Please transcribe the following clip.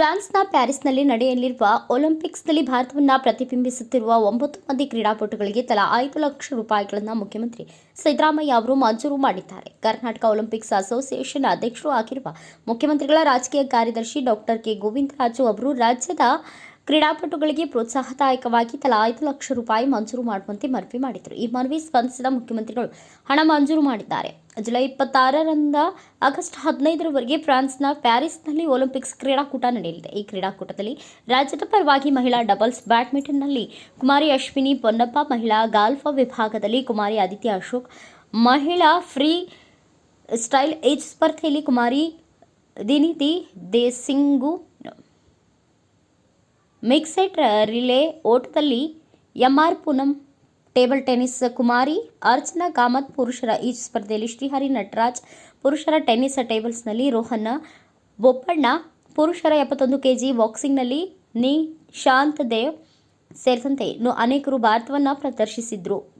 ಫ್ರಾನ್ಸ್ನ ಪ್ಯಾರಿಸ್ನಲ್ಲಿ ನಡೆಯಲಿರುವ ಒಲಿಂಪಿಕ್ಸ್ನಲ್ಲಿ ಭಾರತವನ್ನು ಪ್ರತಿಬಿಂಬಿಸುತ್ತಿರುವ ಒಂಬತ್ತು ಮಂದಿ ಕ್ರೀಡಾಪಟುಗಳಿಗೆ ತಲಾ ಐದು ಲಕ್ಷ ರೂಪಾಯಿಗಳನ್ನು ಮುಖ್ಯಮಂತ್ರಿ ಸಿದ್ದರಾಮಯ್ಯ ಅವರು ಮಂಜೂರು ಮಾಡಿದ್ದಾರೆ. ಕರ್ನಾಟಕ ಒಲಿಂಪಿಕ್ಸ್ ಅಸೋಸಿಯೇಷನ್ ಅಧ್ಯಕ್ಷರು ಆಗಿರುವ ಮುಖ್ಯಮಂತ್ರಿಗಳ ರಾಜಕೀಯ ಕಾರ್ಯದರ್ಶಿ ಡಾಕ್ಟರ್ ಕೆ. ಗೋವಿಂದರಾಜು ಅವರು ರಾಜ್ಯದ ಕ್ರೀಡಾಪಟುಗಳಿಗೆ ಪ್ರೋತ್ಸಾಹದಾಯಕವಾಗಿ ತಲಾ ಐದು ಲಕ್ಷ ರೂಪಾಯಿ ಮಂಜೂರು ಮಾಡುವಂತೆ ಮನವಿ ಮಾಡಿದರು. ಈ ಮನವಿ ಸ್ಪಂದಿಸಿದ ಮುಖ್ಯಮಂತ್ರಿಗಳು ಹಣ ಮಂಜೂರು ಮಾಡಿದ್ದಾರೆ. ಜುಲೈ ಇಪ್ಪತ್ತಾರರಿಂದ ಆಗಸ್ಟ್ ಹದಿನೈದರವರೆಗೆ ಫ್ರಾನ್ಸ್ನ ಪ್ಯಾರಿಸ್ನಲ್ಲಿ ಒಲಿಂಪಿಕ್ಸ್ ಕ್ರೀಡಾಕೂಟ ನಡೆಯಲಿದೆ. ಈ ಕ್ರೀಡಾಕೂಟದಲ್ಲಿ ರಾಜ್ಯದ ಪರವಾಗಿ ಮಹಿಳಾ ಡಬಲ್ಸ್ ಬ್ಯಾಡ್ಮಿಂಟನ್ನಲ್ಲಿ ಕುಮಾರಿ ಅಶ್ವಿನಿ, ಪೊನ್ನಪ್ಪ ಮಹಿಳಾ ಗಾಲ್ಫ್ ವಿಭಾಗದಲ್ಲಿ ಕುಮಾರಿ ಆದಿತ್ಯ ಅಶೋಕ್, ಮಹಿಳಾ ಫ್ರೀ ಸ್ಟೈಲ್ ಏಜ್ ಸ್ಪರ್ಧೆಯಲ್ಲಿ ಕುಮಾರಿ ದಿನಿತಿ ದೇಸಿಂಗು ಮಿಕ್ಸೆಡ್ ರಿಲೇ ಓಟದಲ್ಲಿ MR Poonam, table tennis Kumari, Archana Kamath, ಪುರುಷರ ಈ ಸ್ಪರ್ಧೆಯಲ್ಲಿ ಶ್ರೀಹರಿ ನಟರಾಜ್, ಪುರುಷರ ಟೆನ್ನಿಸ್ ಟೇಬಲ್ಸ್ನಲ್ಲಿ ರೋಹನ್, ಬೊಪ್ಪಣ್ಣ, ಪುರುಷರ ಎಪ್ಪತ್ತೊಂದು ಕೆಜಿ ಬಾಕ್ಸಿಂಗ್ನಲ್ಲಿ ನಿಶಾಂತ್ ದೇವ್ ಸೇರಿದಂತೆ ಇನ್ನು ಅನೇಕರು ಭಾರತವನ್ನು ಪ್ರದರ್ಶಿಸಿದ್ರು.